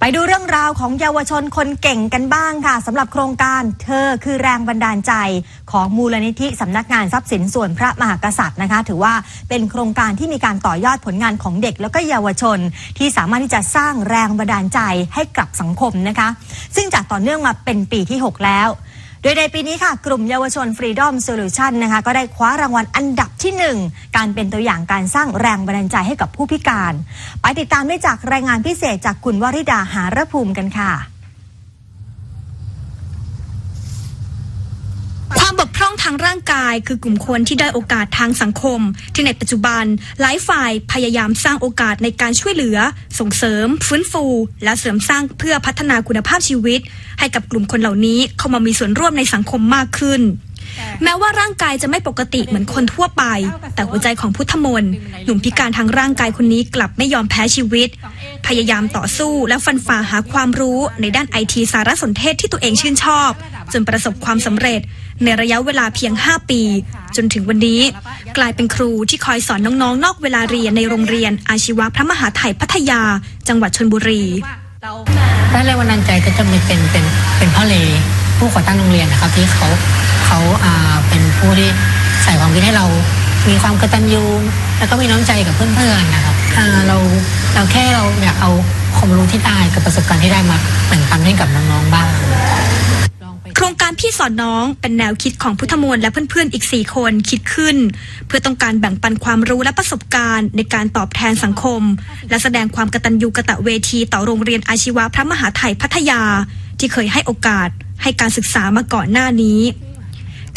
ไปดูเรื่องราวของเยาวชนคนเก่งกันบ้างค่ะสำหรับโครงการเธอคือแรงบันดาลใจของมูลนิธิสำนักงานทรัพย์สินส่วนพระมหากษัตริย์นะคะ ถือว่าเป็นโครงการที่มีการต่อยอดผลงานของเด็ก แล้วก็เยาวชน ที่สามารถที่จะสร้างแรงบันดาลใจให้กับสังคมนะคะ ซึ่งจากต่อเนื่องมาเป็นปีที่ 6 แล้ว โดยในปีนี้ค่ะ กลุ่มเยาวชน Freedom Solution นะคะก็ได้คว้ารางวัลอันดับที่ 1 การเป็นตัวอย่างการสร้างแรงบันดาลใจให้กับผู้พิการ ไปติดตามได้จากรายงานพิเศษจากคุณวริดาหารภูมิกันค่ะ ความบกพร่องทางร่างกายคือกลุ่มคนที่ได้โอกาสทางสังคม ที่ในปัจจุบันหลายฝ่ายพยายามสร้างโอกาสในการช่วยเหลือ ส่งเสริม ฟื้นฟู และเสริมสร้างเพื่อพัฒนาคุณภาพชีวิต ให้กับกลุ่มคนเหล่านี้เข้ามามีส่วนร่วมในสังคมมากขึ้นแม้ว่าร่างกายจะไม่ปกติเหมือนคนทั่วไป แต่หัวใจของพุทธมนต์หนุ่มพิการทางร่างกายคนนี้กลับไม่ยอมแพ้ชีวิต พยายามต่อสู้และฟันฝ่าหาความรู้ในด้านไอทีสารสนเทศที่ตัวเองชื่นชอบ จนประสบความสำเร็จในระยะเวลาเพียง 5 ปี จนถึงวันนี้ กลายเป็นครูที่คอยสอนน้องๆนอกเวลาเรียนในโรงเรียนอาชีวะพระมหาไทยพัทยา จังหวัดชนบุรีถ้าแรงบันดาลใจก็จะมีเป็นเป็นเป็นพ่อเลผู้ก่อตั้งโรงเรียนนะครับที่เขาเขาอ่าเป็นผู้ที่ใส่ความคิดให้เรามีความกระตัญญูแล้วก็มีน้ำใจกับเพื่อนๆนะครับเราเรา เอากเอาความรู้ที่ได้กับประสบการณ์ที่ได้มาแบ่งปันให้กับน้องๆบ้างโครงการพี่สอนน้องเป็นแนวคิดของพุทธมนต์และเพื่อนๆอีก 4 คนคิดขึ้น เพื่อต้องการแบ่งปันความรู้และประสบการณ์ ในการตอบแทนสังคม และแสดงความกตัญญูกะตะเวทีต่อโรงเรียนอาชีวะพระมหาไทยพัทยา ที่เคยให้โอกาส ให้การศึกษามาก่อนหน้านี้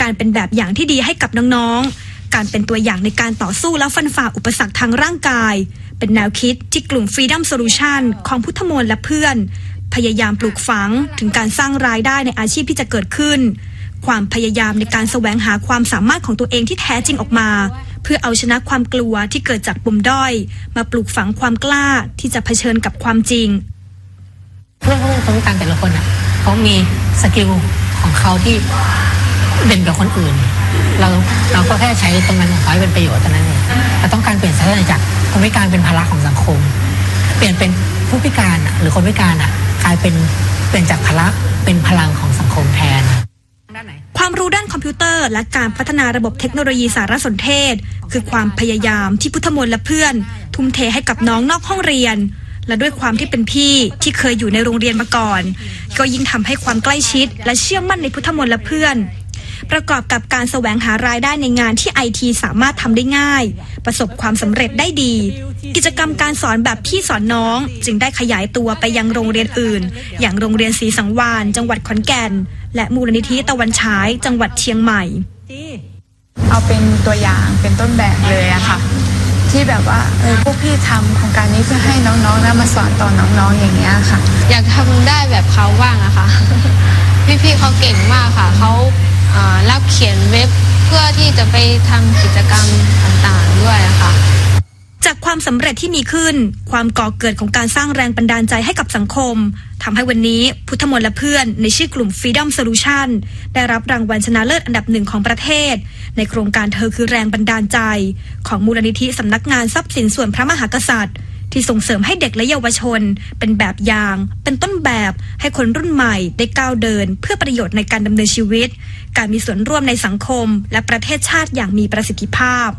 การเป็นแบบอย่างที่ดีให้กับน้องๆการเป็นตัวอย่างในการต่อสู้และฟันฝ่าอุปสรรคทางร่างกาย เป็นแนวคิดที่กลุ่ม Freedom Solution ของพุทธมนและเพื่อน พยายามปลูกฝังถึงการสร้างรายได้ในอาชีพที่จะเกิดขึ้น ความพยายามในการแสวงหาความสามารถของตัวเองที่แท้จริงออกมา เพื่อเอาชนะความกลัวที่เกิดจากปุ่มด้อย มาปลูกฝังความกล้าที่จะเผชิญกับความจริง เพื่อนผู้คนพิการแต่ละคนอะเขามีสกิลของเขาที่เด่นกว่าคนอื่น เราเราก็แค่ใช้ตรงนั้นของเขาให้เป็นประโยชน์เท่านั้นเองเราต้องการเปลี่ยนสถานะจาก คนพิการเป็นภาระของสังคม เปลี่ยนเป็นผู้พิการหรือคนพิการอะกลายเป็นเปลี่ยนจากภาระเป็นพลังของสังคมแทนความรู้ด้านคอมพิวเตอร์และการพัฒนาระบบเทคโนโลยีสารสนเทศ คือความพยายามที่พุทธมนต์และเพื่อน ทุ่มเทให้กับน้องนอกห้องเรียน และด้วยความที่เป็นพี่ที่เคยอยู่ในโรงเรียนมาก่อน ก็ยิ่งทำให้ความใกล้ชิด และเชื่อมั่นในพุทธมนต์และเพื่อน ประกอบกับการแสวงหารายได้ในงานที่ไอทีสามารถทำได้ง่าย ประสบความสำเร็จได้ดี กิจกรรมการสอนแบบพี่สอนน้อง จึงได้ขยายตัวไปยังโรงเรียนอื่น อย่างโรงเรียนศรีสังวานจังหวัดขอนแก่น และมูลนิธิตะวันฉายจังหวัดเชียงใหม่ เอาเป็นตัวอย่างเป็นต้นแบบเลยอะค่ะที่แบบว่าเออพวกพี่ทำโครงการนี้เพื่อให้น้องๆแล้วมาสอนต่อน้องๆอย่างเงี้ยค่ะ อยากทำได้แบบเขาบ้างอะค่ะ พี่ๆเขาเก่งมากค่ะเขาอ่า รับเขียนเว็บเพื่อที่จะไปทำกิจกรรมต่างๆด้วยค่ะจากความสำเร็จที่มีขึ้น ความก่อเกิดของการสร้างแรงบันดาลใจให้กับสังคมทำให้วันนี้พุทธมนต์และเพื่อนในชื่อกลุ่ม Freedom Solution ได้รับรางวัลชนะเลิศอันดับหนึ่งของประเทศ ในโครงการเธอคือแรงบันดาลใจ ของมูลนิธิสำนักงานทรัพย์สินส่วนพระมหากษัตริย์ ที่ส่งเสริมให้เด็กและเยาวชน เป็นแบบอย่าง เป็นต้นแบบให้คนรุ่นใหม่ได้ก้าวเดิน เพื่อประโยชน์ในการดำเนินชีวิต การมีส่วนร่วมในสังคม และประเทศชาติอย่างมีประสิทธิภาพ